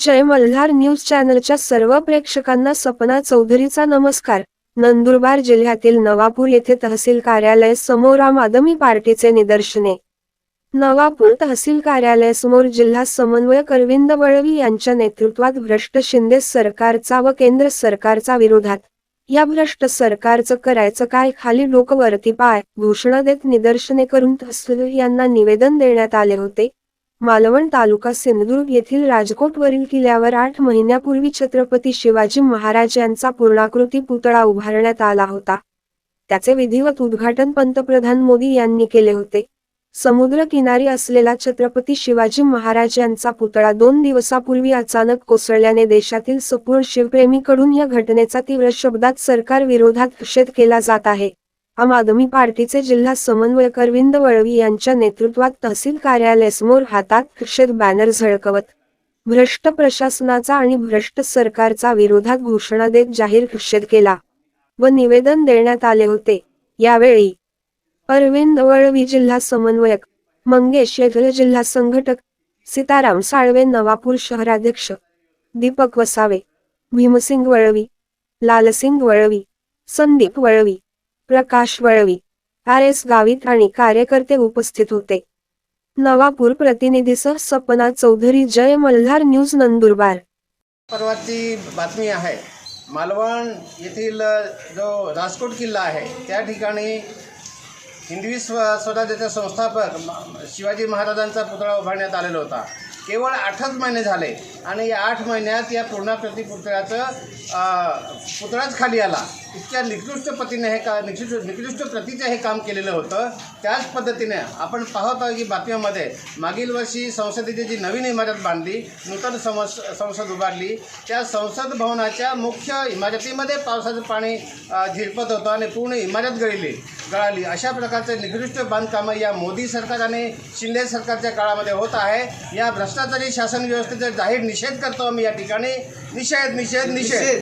जय Malhar news चॅनलच्या सर्व प्रेक्षकांना सपना चौधरीचा नमस्कार. नंदुरबार जिल्ह्यातील नवापूर येथे तहसील कार्यालय समोर आम आदमी पार्टीचे निदर्शने. नवापूर तहसील कार्यालय समोर जिल्हा समन्वयक अरविंद वळवी यांच्या नेतृत्वात भ्रष्ट शिंदे सरकारचा व केंद्र सरकारचा विरोधात. या भ्रष्ट सरकारचं करायचं काय खाली लोकवरती पाय घोषणा देत निदर्शने करून तहसील यांना निवेदन देण्यात आले होते. मालवण तालुका सिंधुदुर्ग येथील राजकोटवरील किल्ल्यावर आठ महिन्यापूर्वी छत्रपती शिवाजी महाराज यांचा पूर्णाकृती पुतळा उभारण्यात आला होता. त्याचे विधिवत उद्घाटन पंतप्रधान मोदी यांनी केले होते. समुद्र किनारी असलेला छत्रपती शिवाजी महाराज यांचा पुतळा दोन दिवसापूर्वी अचानक कोसळल्याने देशातील सपूर्ण शिवप्रेमीकडून या घटनेचा तीव्र शब्दात सरकार विरोधात निषेध केला जात आहे. आम आदमी पार्टीचे जिल्हा समन्वयक अरविंद वळवी यांच्या नेतृत्वात तहसील कार्यालयासमोर हातात निषेध बॅनर झळकवत भ्रष्ट प्रशासनाचा आणि भ्रष्ट सरकारचा विरोधात घोषणा देत जाहीर निषेध केला व निवेदन देण्यात आले होते. यावेळी अरविंद वळवी जिल्हा समन्वयक मंगेश येथील जिल्हा संघटक सीताराम साळवे नवापूर शहराध्यक्ष दीपक वसावे भीमसिंग वळवी लालसिंग वळवी संदीप वळवी प्रकाश वळवी. आर एस गावित आणि कार्यकर्ते उपस्थित होते. नवापूर प्रतिनिधीसह सपना चौधरी जय मल्हार न्यूज नंदुरबार. परवाची बातमी आहे. मालवण येथील जो राजकोट किल्ला आहे त्या ठिकाणी हिंदवी स्व स्वराज्याचे संस्थापक शिवाजी महाराजांचा पुतळा उभारण्यात आलेला होता. केवळ आठच महिने झाले आणि या आठ महिन्यात या पूर्णाकृती पुतळ्याचं पुतळाच खाली आला. इतक्या निकृष्ट पतीने हे का निकृष्ट निकृष्ट प्रतीचं हे काम केलेलं होतं. त्याच पद्धतीने आपण पाहत आहोत की बातम्यामध्ये मागील वर्षी संसदेची जी नवीन इमारत बांधली नूतन समस संसद उभारली त्या संसद भवनाच्या मुख्य इमारतीमध्ये पावसाचं पाणी झिरपत होतं आणि पूर्ण इमारत गळली. गळाली. अशा प्रकारचे निकृष्ट बांधकामं या मोदी सरकार आणि शिंदे सरकारच्या काळामध्ये होत आहे. या भ्रष्टाचारी शासन व्यवस्थेचा जाहीर निषेध करतो आम्ही या ठिकाणी. निषेध निषेध निषेध.